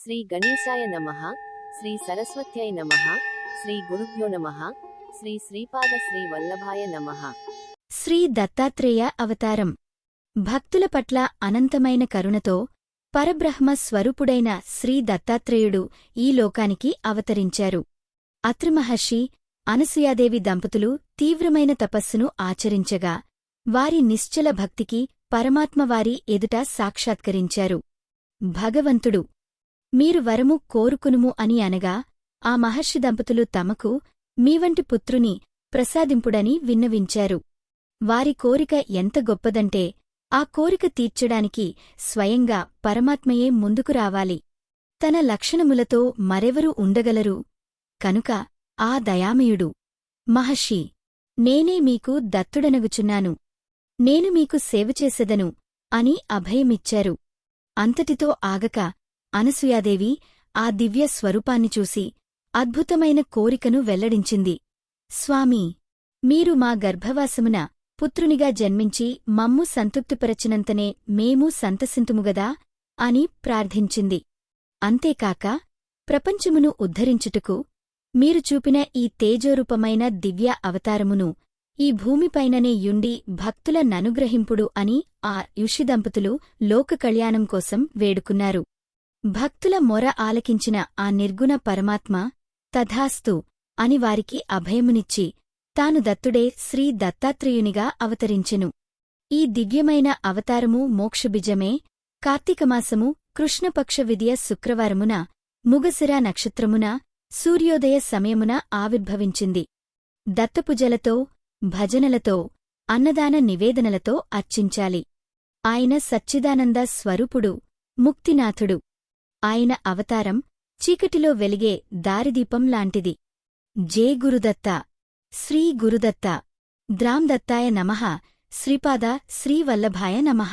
శ్రీ గణేశాయ నమః శ్రీ సరస్వత్యై నమః శ్రీ గురుభ్యో నమః శ్రీ శ్రీపాద శ్రీ వల్లభాయ నమః. శ్రీ దత్తాత్రేయ అవతారం. భక్తుల పట్ల అనంతమైన కరుణతో పరబ్రహ్మ స్వరూపుడైన శ్రీ దత్తాత్రేయుడు ఈ లోకానికి అవతరించారు. అత్రిమహర్షి అనసూయాదేవి దంపతులు తీవ్రమైన తపస్సును ఆచరించగా వారి నిశ్చల భక్తికి పరమాత్మవారి ఎదుట సాక్షాత్కరించారు. భగవంతుడు మీరు వరము కోరుకునుము అని అనగా ఆ మహర్షి దంపతులు తమకు మీవంటి పుత్రుని ప్రసాదింపుడని విన్నవించారు. వారి కోరిక ఎంత గొప్పదంటే ఆ కోరిక తీర్చడానికి స్వయంగా పరమాత్మయే ముందుకు రావాలి. తన లక్షణములతో మరెవరు ఉండగలరు. కనుక ఆ దయామయుడు. మహర్షి నేనే మీకు దత్తుడనగుచున్నాను. నేను మీకు సేవచేసెదను అని అభయమిచ్చారు. అంతటితో ఆగక అనసూయాదేవి ఆ దివ్య స్వరూపాన్ని చూసి అద్భుతమైన కోరికను వెల్లడించింది. స్వామీ మీరు మా గర్భవాసమున పుత్రునిగా జన్మించి మమ్ము సంతృప్తిపరచినంతనే మేము సంతసింతుముగదా అని ప్రార్థించింది. అంతేకాక ప్రపంచమును ఉద్ధరించుటకు మీరు చూపిన ఈ తేజోరూపమైన దివ్య అవతారమును ఈ భూమిపైననే యుండి భక్తుల ననుగ్రహింపుడు అని ఆ యుషిదంపతులు లోక కళ్యాణం కోసం వేడుకున్నారు. భక్తుల మొర ఆలకించిన ఆ నిర్గుణ పరమాత్మ తథాస్తు అని వారికి అభయమునిచ్చి తాను దత్తుడే శ్రీ దత్తాత్రేయునిగా అవతరించెను. ఈ దివ్యమైన అవతారము మోక్షబిజమే. కార్తీకమాసము కృష్ణపక్ష విదియ శుక్రవారమున ముగసిరా నక్షత్రమున సూర్యోదయ సమయమున ఆవిర్భవించింది. దత్తపుజలతో భజనలతో అన్నదాన నివేదనలతో అర్చించాలి. ఆయన సచ్చిదానంద స్వరూపుడు ముక్తినాథుడు. ఆయన అవతారం చీకటిలో వెలిగే దారిదీపం లాంటిది. జే గురుదత్త శ్రీ గురుదత్త ద్రాందత్తాయ నమః శ్రీపాద శ్రీవల్లభాయ నమః.